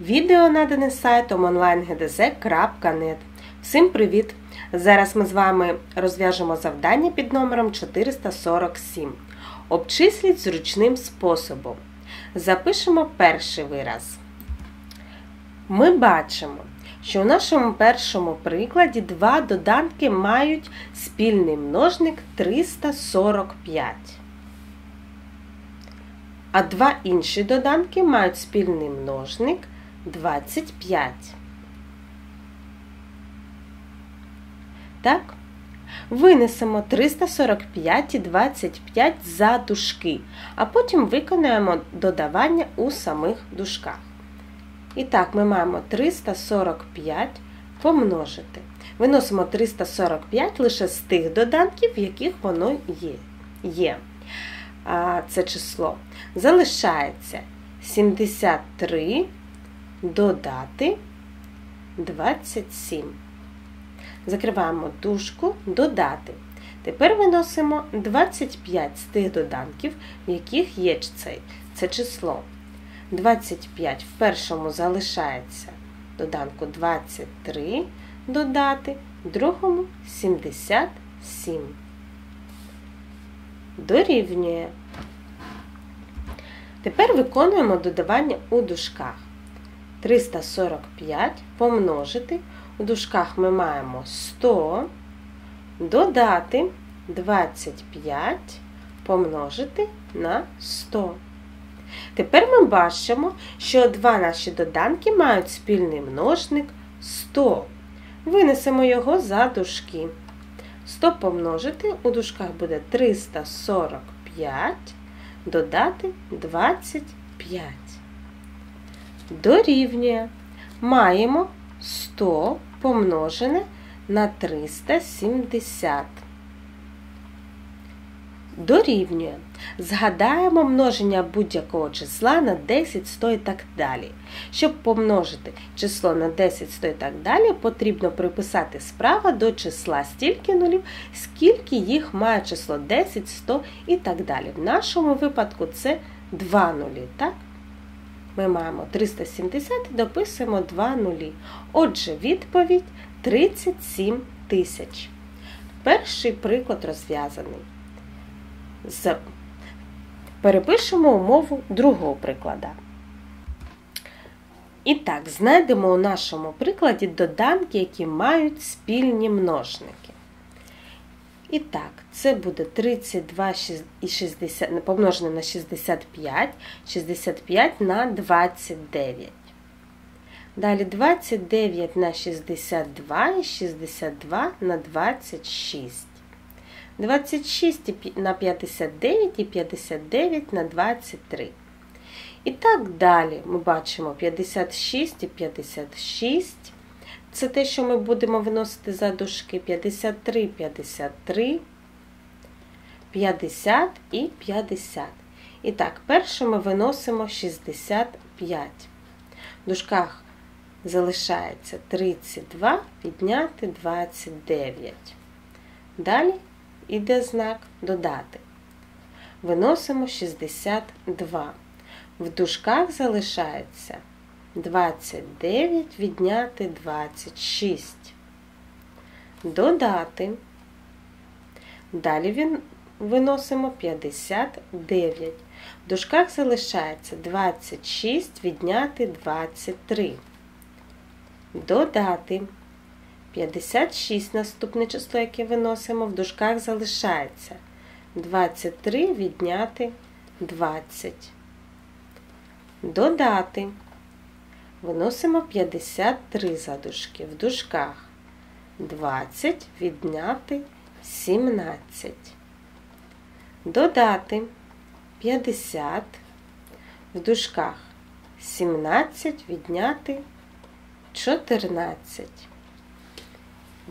Відео надане сайтом onlinegdz.net. Всім привіт! Зараз ми з вами розв'яжемо завдання під номером 447. Обчисліть зручним способом. Запишемо перший вираз. Ми бачимо, що у нашому першому прикладі два доданки мають спільний множник 345. А два інші доданки мають спільний множник 25. Так? Винесемо 345 і 25 за дужки, а потім виконаємо додавання у самих дужках. І так, ми маємо 345 помножити. Виносимо 345 лише з тих доданків, в яких воно є. є. Це число. Залишається 73 додати 27. Закриваємо дужку додати. Тепер виносимо 25 з тих доданків, в яких є це, це число. 25 в першому залишається доданку 23 додати, в другому 77. Дорівнює. Тепер виконуємо додавання у дужках. 345 помножити. У дужках ми маємо 100, додати 25 помножити на 100. Тепер ми бачимо, що два наші доданки мають спільний множник 100. Винесемо його за дужки. 100 помножити у дужках буде 345, додати 25 дорівнює. Маємо 100 помножене на 370. Дорівнює. Згадаємо множення будь-якого числа на 10, 100 і так далі. Щоб помножити число на 10, 100 і так далі, потрібно приписати справа до числа стільки нулів, скільки їх має число 10, 100 і так далі. В нашому випадку це 2 нулі. так? Ми маємо 370 і дописуємо 2 нулі. Отже, відповідь 37 тисяч. Перший приклад розв'язаний. Перепишемо умову другого приклада. І так, знайдемо у нашому прикладі доданки, які мають спільні множники. І так, це буде 32 і 60, помножене на 65, 65 на 29. Далі 29 на 62 і 62 на 26. 26 на 59 і 59 на 23. І так далі ми бачимо 56 і 56. Це те, що ми будемо виносити за дужки 53, 53, 50 і 50. І так, перше ми виносимо 65. В дужках залишається 32, підняти 29. Далі йде знак додати. Виносимо 62. В дужках залишається 29 відняти 26. Додати. Далі він виносимо 59. В дужках залишається 26 відняти 23. Додати. 56 наступне число, яке виносимо, в дужках залишається 23 відняти 20. Додати. Виносимо 53 задушки. В дужках 20 відняти 17. Додати 50 в дужках 17 відняти 14.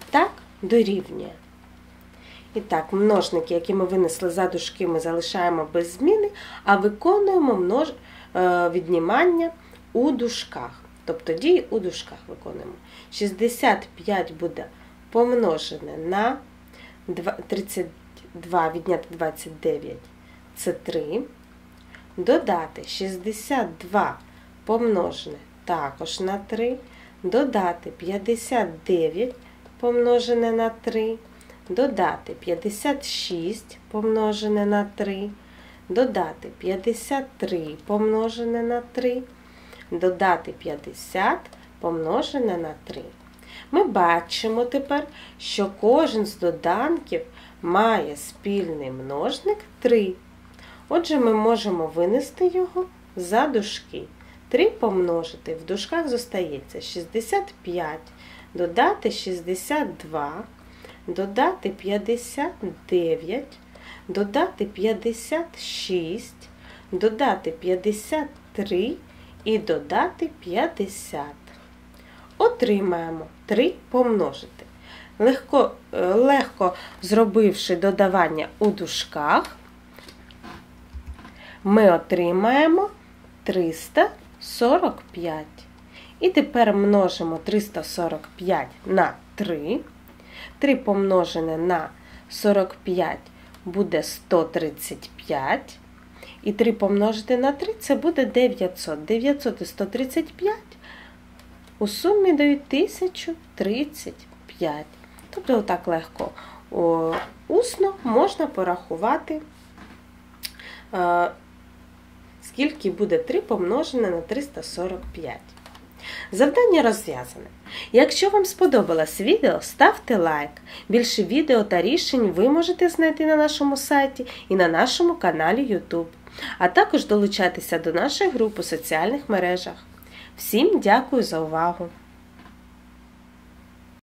Так, дорівнює. І так, множники, які ми винесли за дужки, ми залишаємо без зміни, а виконуємо множ... Е, віднімання у дужках. Тобто дії у дужках виконуємо. 65 буде помножене на 32 відняти 29 це 3. Додати 62 помножене також на 3, додати 59 помножене на 3, додати 56 помножене на 3, додати 53 помножене на 3, додати 50 помножене на 3. Ми бачимо тепер, що кожен з доданків має спільний множник 3. Отже, ми можемо винести його за дужки. 3 помножити в дужках зостається 65, додати 62, додати 59, додати 56, додати 53 і додати 50. Отримаємо 3 помножити. Легко, е, легко зробивши додавання у дужках, ми отримаємо 345. І тепер множимо 345 на 3. 3 помножене на 45 буде 135. І 3 помножити на 3 це буде 900. 900 і 135 у сумі дають 1035. Тобто, отак легко усно можна порахувати, скільки буде 3 помножене на 345. Завдання розв'язане. Якщо вам сподобалось відео, ставте лайк. Більше відео та рішень ви можете знайти на нашому сайті і на нашому каналі YouTube, а також долучатися до нашої групи у соціальних мережах. Всім дякую за увагу!